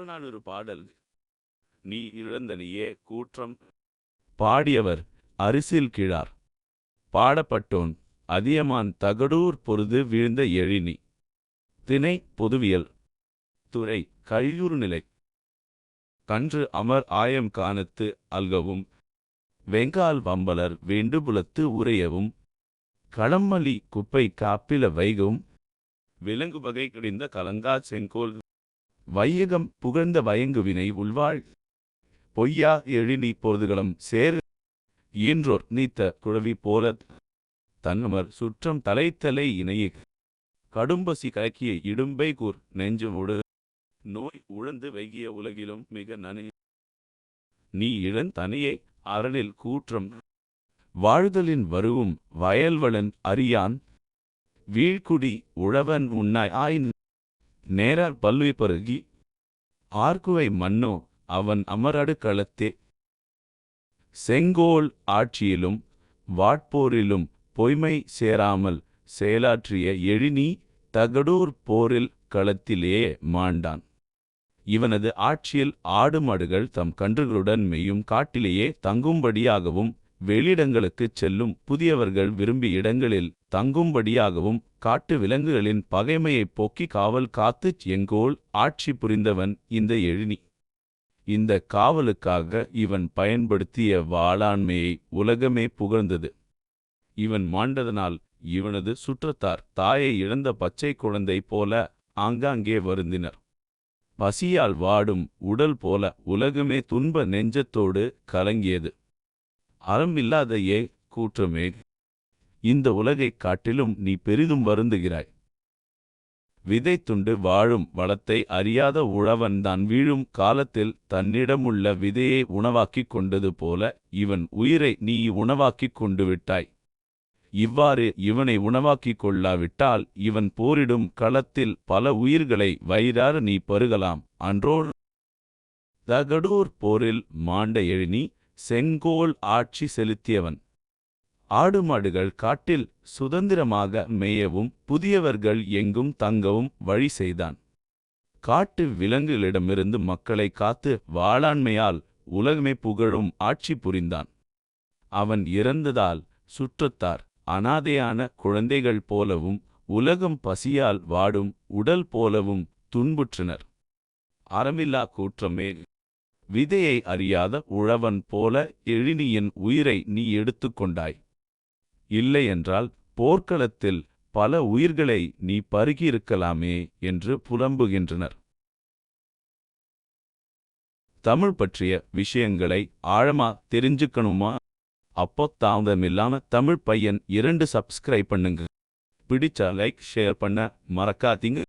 புறநானூறு பாடல். நீ இழந்தனியே கூற்றம். பாடியவர் அரிசில் கிழார். பாடப்பட்டோன் அதியமான் தகடூர் பொருது வீழ்ந்த எழினி. திணை பொதுவியல். துறை கழியுறுநிலை கன்று அமர் ஆயம் காணத்து அல்கவும். வெங்கால் வம்பலர் வேண்டுபுலத்து உரையவும். களம்மலி குப்பை காப்பில வைகவும் விலங்கு வகை கிடைந்த கலங்கா செங்கோல் வையகம் புகழ்ந்த வயங்குவினை உள்வாழ். பொய்யா எழினி பொருதுகளம் சேர் ஈன்றோர் நீத்த குழவி போலத். தன்னமர் சுற்றம் தலைத்தலை இணைய. கடும்பசி கலக்கிய இடும்பை கூர் நெஞ்சு உடு. நோய் உழந்து வைகிய உலகிலும் மிக நனி. நீ இளன் தனியே அரணில் கூற்றம். வாழ்தலின் வருவும் வயல்வளன் அறியான். வீழ்குடி உழவன் உன்னாய் ஆயின். நேரார் பல்லுய் பருகி ஆர்குவை மன்னோ அவன் அமரடு களத்தே. செங்கோல் ஆட்சியிலும் வாட்போரிலும் பொய்மை சேராமல் செயலாற்றிய எழினி தகடூர் போரில் களத்திலேயே மாண்டான். இவனது ஆட்சியில் ஆடு மாடுகள் தம் கன்றுகளுடன் மெய்யும் காட்டிலேயே தங்கும்படியாகவும் வெளியிடங்களுக்குச் செல்லும் புதியவர்கள் விரும்பி இடங்களில் தங்கும்படியாகவும் காட்டு விலங்குகளின் பகைமையைப் போக்கி காவல் காத்துச் எங்கோல் ஆட்சி புரிந்தவன் இந்த எழினி. இந்த காவலுக்காக இவன் பயன்படுத்திய வாளாண்மையை உலகமே புகழ்ந்தது. இவன் மாண்டதனால் இவனது சுற்றத்தார் தாயை இழந்த பச்சை குழந்தை போல ஆங்காங்கே வருந்தினர். பசியால் வாடும் உடல் போல உலகமே துன்ப நெஞ்சத்தோடு கலங்கியது. அறமில்லாத ஏ கூற்றமே. இந்த உலகைக் காட்டிலும் நீ பெரிதும் வருந்துகிறாய். விதை துண்டு வாழும் வளத்தை அறியாத உழவன் தான் வீழும் காலத்தில் தன்னிடமுள்ள விதையை உணவாக்கிக் கொண்டது போல இவன் உயிரை நீ உணவாக்கிக் கொண்டு விட்டாய். இவ்வாறு இவனை உணவாக்கிக் கொள்ளாவிட்டால் இவன் போரிடும் களத்தில் பல உயிர்களை வயிறாறு நீ பருகலாம். அன்றோ தகடூர் போரில் மாண்ட எழினி செங்கோல் ஆட்சி செலுத்தியவன். ஆடு மாடுகள் காட்டில் சுதந்திரமாக மேயவும் புதியவர்கள் எங்கும் தங்கவும் வழி செய்தான். காட்டு விலங்குகளிடமிருந்து மக்களை காத்து வாளாண்மையால் உலகமே புகழும் ஆட்சி புரிந்தான். அவன் இறந்ததால் சுற்றத்தார் அனாதையான குழந்தைகள் போலவும் உலகம் பசியால் வாடும் உடல் போலவும் துன்புற்றனர். அறமில்லா கூற்றமே விதையை அறியாத உழவன் போல எழினியின் உயிரை நீ எடுத்துக்கொண்டாய் இல்லையென்றால் போர்க்களத்தில் பல உயிர்களை நீ பருகியிருக்கலாமே என்று புலம்புகின்றனர். தமிழ் பற்றிய விஷயங்களை ஆழமா தெரிஞ்சுக்கணுமா? அப்போ தாமதமில்லாம தமிழ் பையன் இரண்டு சப்ஸ்கிரைப் பண்ணுங்க. பிடிச்சா லைக் ஷேர் பண்ண மறக்காதீங்க.